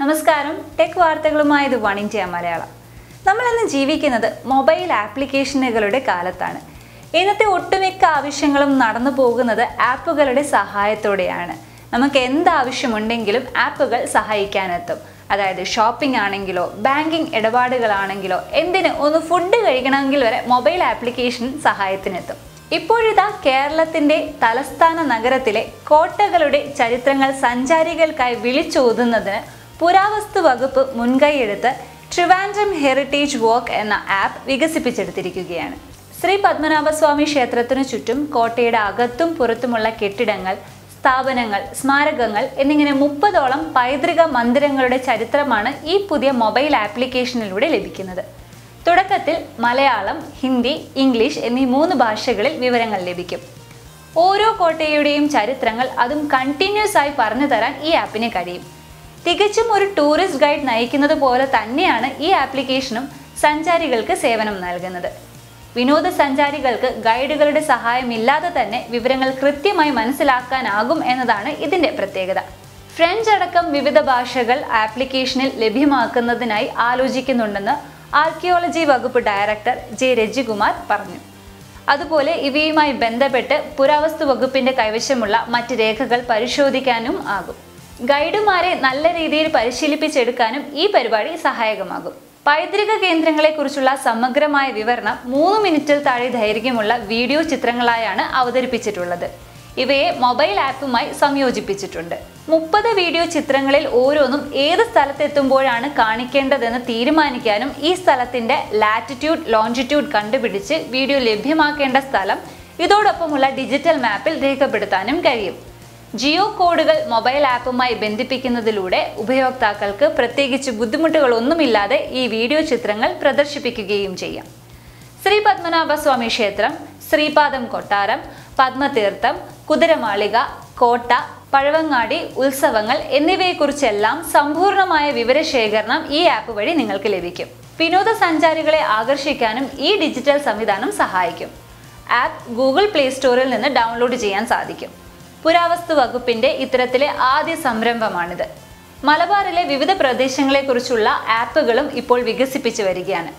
നമസ്കാരം. ടെക് വാർത്തകളുമായി ഇത് വൺ ഇന്ത്യ മലയാളം. നമ്മളിന്ന് ജീവിക്കുന്നത് മൊബൈൽ ആപ്ലിക്കേഷനുകളുടെ കാലത്താണ്. ഇന്നത്തെ ഒട്ടുമിക്ക ആവശ്യങ്ങളും നടന്നു പോകുന്നത് ആപ്പുകളുടെ സഹായത്തോടെയാണ്. നമുക്ക് എന്ത് ആവശ്യമുണ്ടെങ്കിലും ആപ്പുകൾ സഹായിക്കാനെത്തും. അതായത് ഷോപ്പിംഗ് ആണെങ്കിലോ ബാങ്കിങ് ഇടപാടുകളാണെങ്കിലോ എന്തിന് ഒന്ന് ഫുഡ് കഴിക്കണമെങ്കിൽ വരെ മൊബൈൽ ആപ്ലിക്കേഷൻ സഹായത്തിനെത്തും. ഇപ്പോഴിതാ കേരളത്തിന്റെ തലസ്ഥാന നഗരത്തിലെ കോട്ടകളുടെ ചരിത്രങ്ങൾ സഞ്ചാരികൾക്കായി വിളിച്ചോതുന്നതിന് പുരാവസ്തു വകുപ്പ് മുൻകൈയെടുത്ത് ട്രിവാൻഡ്രം ഹെറിറ്റേജ് വോക്ക് എന്ന ആപ്പ് വികസിപ്പിച്ചെടുത്തിരിക്കുകയാണ്. ശ്രീ പത്മനാഭസ്വാമി ക്ഷേത്രത്തിനു ചുറ്റും കോട്ടയുടെ അകത്തും പുറത്തുമുള്ള കെട്ടിടങ്ങൾ സ്ഥാപനങ്ങൾ സ്മാരകങ്ങൾ എന്നിങ്ങനെ മുപ്പതോളം പൈതൃക മന്ദിരങ്ങളുടെ ചരിത്രമാണ് ഈ പുതിയ മൊബൈൽ ആപ്ലിക്കേഷനിലൂടെ ലഭിക്കുന്നത്. തുടക്കത്തിൽ മലയാളം ഹിന്ദി ഇംഗ്ലീഷ് എന്നീ മൂന്ന് ഭാഷകളിൽ വിവരങ്ങൾ ലഭിക്കും. ഓരോ കോട്ടയുടെയും ചരിത്രങ്ങൾ അതും കണ്ടിന്യൂസ് ആയി പറഞ്ഞു തരാൻ ഈ ആപ്പിന് കഴിയും. തികച്ചും ഒരു ടൂറിസ്റ്റ് ഗൈഡ് നയിക്കുന്നത് പോലെ തന്നെയാണ് ഈ ആപ്ലിക്കേഷനും സഞ്ചാരികൾക്ക് സേവനം നൽകുന്നത്. വിനോദസഞ്ചാരികൾക്ക് ഗൈഡുകളുടെ സഹായമില്ലാതെ തന്നെ വിവരങ്ങൾ കൃത്യമായി മനസ്സിലാക്കാനാകും എന്നതാണ് ഇതിന്റെ പ്രത്യേകത. ഫ്രഞ്ച് അടക്കം വിവിധ ഭാഷകൾ ആപ്ലിക്കേഷനിൽ ലഭ്യമാക്കുന്നതിനായി ആലോചിക്കുന്നുണ്ടെന്ന് ആർക്കിയോളജി വകുപ്പ് ഡയറക്ടർ ജെ രജികുമാർ പറഞ്ഞു. അതുപോലെ ഇവയുമായി ബന്ധപ്പെട്ട് പുരാവസ്തു വകുപ്പിന്റെ കൈവശമുള്ള മറ്റ് രേഖകൾ പരിശോധിക്കാനും ആകും. ഗൈഡുമാരെ നല്ല രീതിയിൽ പരിശീലിപ്പിച്ചെടുക്കാനും ഈ പരിപാടി സഹായകമാകും. പൈതൃക കേന്ദ്രങ്ങളെക്കുറിച്ചുള്ള സമഗ്രമായ വിവരണം മൂന്ന് മിനിറ്റിൽ താഴെ ദൈർഘ്യമുള്ള വീഡിയോ ചിത്രങ്ങളായാണ് അവതരിപ്പിച്ചിട്ടുള്ളത്. ഇവയെ മൊബൈൽ ആപ്പുമായി സംയോജിപ്പിച്ചിട്ടുണ്ട്. മുപ്പത് വീഡിയോ ചിത്രങ്ങളിൽ ഓരോന്നും ഏത് സ്ഥലത്തെത്തുമ്പോഴാണ് കാണിക്കേണ്ടതെന്ന് തീരുമാനിക്കാനും ഈ സ്ഥലത്തിന്റെ ലാറ്റിറ്റ്യൂഡ് ലോഞ്ചിറ്റ്യൂഡ് കണ്ടുപിടിച്ച് വീഡിയോ ലഭ്യമാക്കേണ്ട സ്ഥലം ഇതോടൊപ്പമുള്ള ഡിജിറ്റൽ മാപ്പിൽ രേഖപ്പെടുത്താനും കഴിയും. ജിയോ കോഡുകൾ മൊബൈൽ ആപ്പുമായി ബന്ധിപ്പിക്കുന്നതിലൂടെ ഉപയോക്താക്കൾക്ക് പ്രത്യേകിച്ച് ബുദ്ധിമുട്ടുകളൊന്നുമില്ലാതെ ഈ വീഡിയോ ചിത്രങ്ങൾ പ്രദർശിപ്പിക്കുകയും ചെയ്യാം. ശ്രീ പത്മനാഭസ്വാമി ക്ഷേത്രം ശ്രീപാദം കൊട്ടാരം പത്മതീർത്ഥം കുതിരമാളിക കോട്ട പഴവങ്ങാടി ഉത്സവങ്ങൾ എന്നിവയെക്കുറിച്ചെല്ലാം സമ്പൂർണമായ വിവരശേഖരണം ഈ ആപ്പ് വഴി നിങ്ങൾക്ക് ലഭിക്കും. വിനോദസഞ്ചാരികളെ ആകർഷിക്കാനും ഈ ഡിജിറ്റൽ സംവിധാനം സഹായിക്കും. ആപ്പ് ഗൂഗിൾ പ്ലേ സ്റ്റോറിൽ നിന്ന് ഡൗൺലോഡ് ചെയ്യാൻ സാധിക്കും. പുരാവസ്തു വകുപ്പിന്റെ ഇത്തരത്തിലെ ആദ്യ സംരംഭമാണിത്. മലബാറിലെ വിവിധ പ്രദേശങ്ങളെക്കുറിച്ചുള്ള ആപ്പുകളും ഇപ്പോൾ വികസിപ്പിച്ചു വരികയാണ്.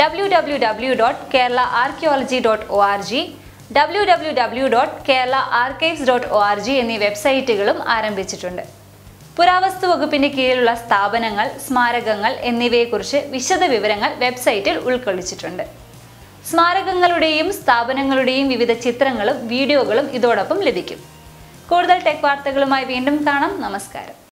W W W dot Kerala archaeology dot O R G W W W dot Kerala archives dot O R G എന്നീ വെബ്സൈറ്റുകളും ആരംഭിച്ചിട്ടുണ്ട്. പുരാവസ്തു വകുപ്പിന്റെ കീഴിലുള്ള സ്ഥാപനങ്ങൾ സ്മാരകങ്ങൾ എന്നിവയെക്കുറിച്ച് വിശദ വിവരങ്ങൾ വെബ്സൈറ്റിൽ ഉൾക്കൊള്ളിച്ചിട്ടുണ്ട്. സ്മാരകങ്ങളുടെയും സ്ഥാപനങ്ങളുടെയും വിവിധ ചിത്രങ്ങളും വീഡിയോകളും ഇതോടൊപ്പം ലഭിക്കും. കൂടുതൽ ടെക് വാർത്തകളുമായി വീണ്ടും കാണാം. നമസ്കാരം.